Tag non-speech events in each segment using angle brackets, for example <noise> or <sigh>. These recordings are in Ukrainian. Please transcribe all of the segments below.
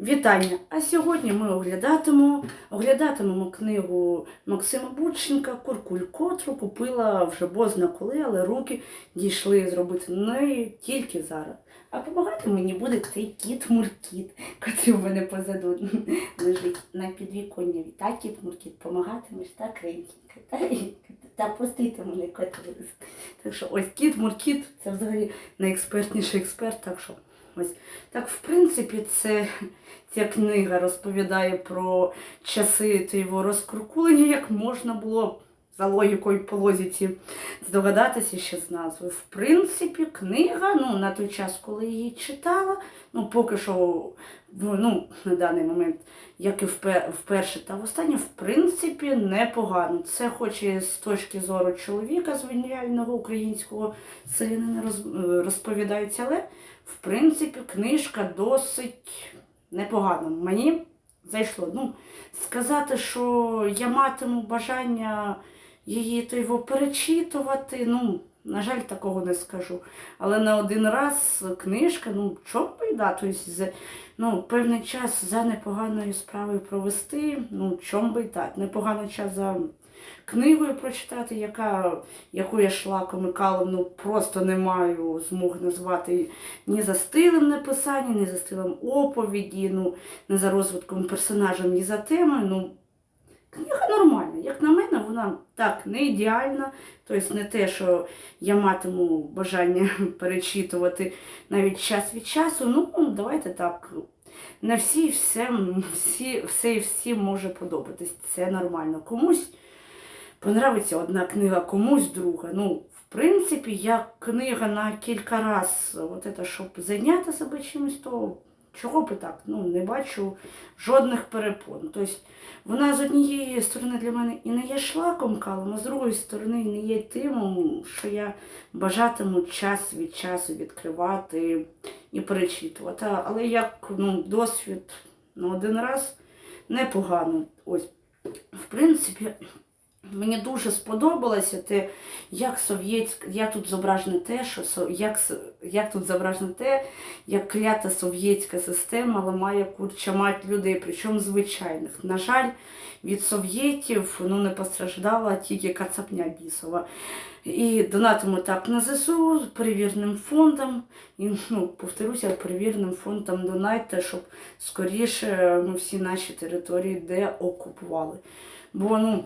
Вітання! А сьогодні ми оглядатимемо, оглядатимемо книгу Максима Бурченка Куркуль, котру купила вже бозна коли, але руки дійшли зробити неї тільки зараз. А допомагати мені буде цей кіт Муркіт, котрий в мене позаду лежить на підвіконні. Та кіт Муркіт, помагатимеш так ренькінько, та, та пустити мене котик. Так що ось кіт Муркіт це взагалі найекспертніший експерт, так що ось. Так, в принципі, це ця книга розповідає про часи його розкуркулення, як можна було за логікою по лозіці здогадатися ще з назви. В принципі, книга, ну, на той час, коли її читала, ну, поки що, ну, на даний момент, як і вперше та востаннє, в принципі, непогано. Це хоч і з точки зору чоловіка з геніального українського селянина роз- розповідається, але в принципі книжка досить непогана. Мені зайшло. Ну, сказати, що я матиму бажання її то його перечитувати, ну, на жаль, такого не скажу. Але на один раз книжка, ну, чому би й да, тобто, ну, певний час за непоганою справою провести, ну, чому би так. Непоганий час за книгою прочитати, яка, яку я шлаком і калом ну, просто не маю змоги назвати ні за стилем написання, ні за стилем оповіді, ну, не за розвитком персонажа, ні за темою. Ну, книга нормальна. Як на мене, вона так не ідеальна. Тобто не те, що я матиму бажання <laughs> перечитувати навіть час від часу. Ну, давайте так. Не всі, все, всі, все і всім може подобатись. Це нормально. Комусь понравиться одна книга, комусь друга. Ну, в принципі, як книга на кілька раз, от це, щоб зайняти себе чимось, то чого б і так? Ну, не бачу жодних перепон. Тобто вона з однієї сторони для мене і не є шлаком калом, а з другої сторони і не є тим, що я бажатиму час від часу відкривати і перечитувати. Але як ну, досвід на один раз непогано. Ось, в принципі, Мені дуже сподобалося те, як совєтська, як тут зображено те, що як, як тут зображено те, як клята совєтська система ламає курча мать людей, причому звичайних. На жаль, від совєтів ну, не постраждала тільки кацапня бісова. І донатимо так на ЗСУ з перевіреним фондом. І, ну, повторюся, перевіреним фондом донайте, щоб скоріше ну, всі наші території де окупували. Бо ну,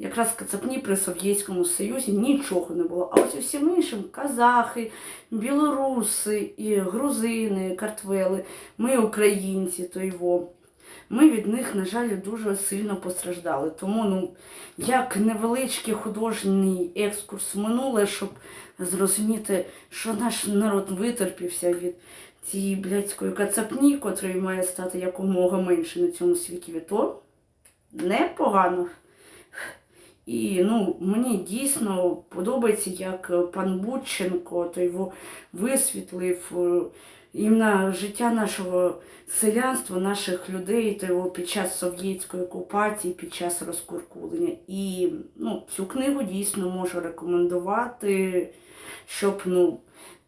якраз кацапні при Совєтському Союзі нічого не було. А ось усім іншим казахи, білоруси, і грузини, картвели, ми українці, то його. Ми від них, на жаль, дуже сильно постраждали. Тому ну, як невеличкий художній екскурс минуле, щоб зрозуміти, що наш народ витерпівся від цієї блядської кацапні, котрої має стати якомога менше на цьому світі, то непогано. І ну, мені дійсно подобається, як пан Будченко то його висвітлив е, іменно життя нашого селянства, наших людей, то його під час совєтської окупації, під час розкуркулення. І ну, цю книгу дійсно можу рекомендувати, щоб ну,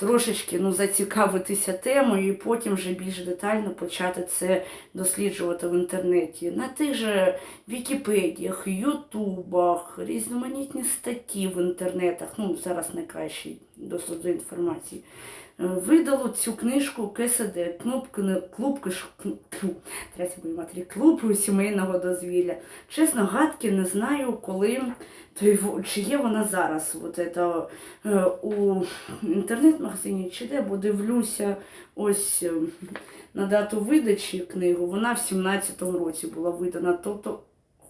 трошечки ну, зацікавитися темою і потім вже більш детально почати це досліджувати в інтернеті. На тих же Вікіпедіях, Ютубах, різноманітні статті в інтернетах, ну зараз найкращий доступ до інформації. Е, Видало цю книжку КСД, клуб, клуб, матері, клуб сімейного дозвілля. Чесно, гадки не знаю, коли то чи є вона зараз. От это, е, у інтернет-магазині чи бо дивлюся ось е, на дату видачі книгу, вона в 17-му році була видана. Тобто,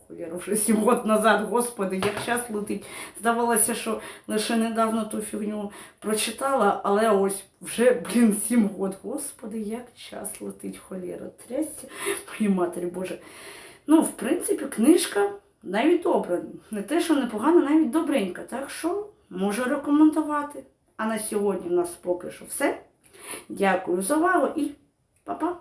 холєра, вже 7 років назад, господи, як час летить. Здавалося, що лише недавно ту фігню прочитала, але ось вже, блін, 7 років. Господи, як час летить, холєра. Трясся моїй матері, Боже. Ну, в принципі, книжка навіть добра. Не те, що непогана, навіть добренька. Так що можу рекомендувати. А на сьогодні в нас поки що все. Дякую за увагу і па-па!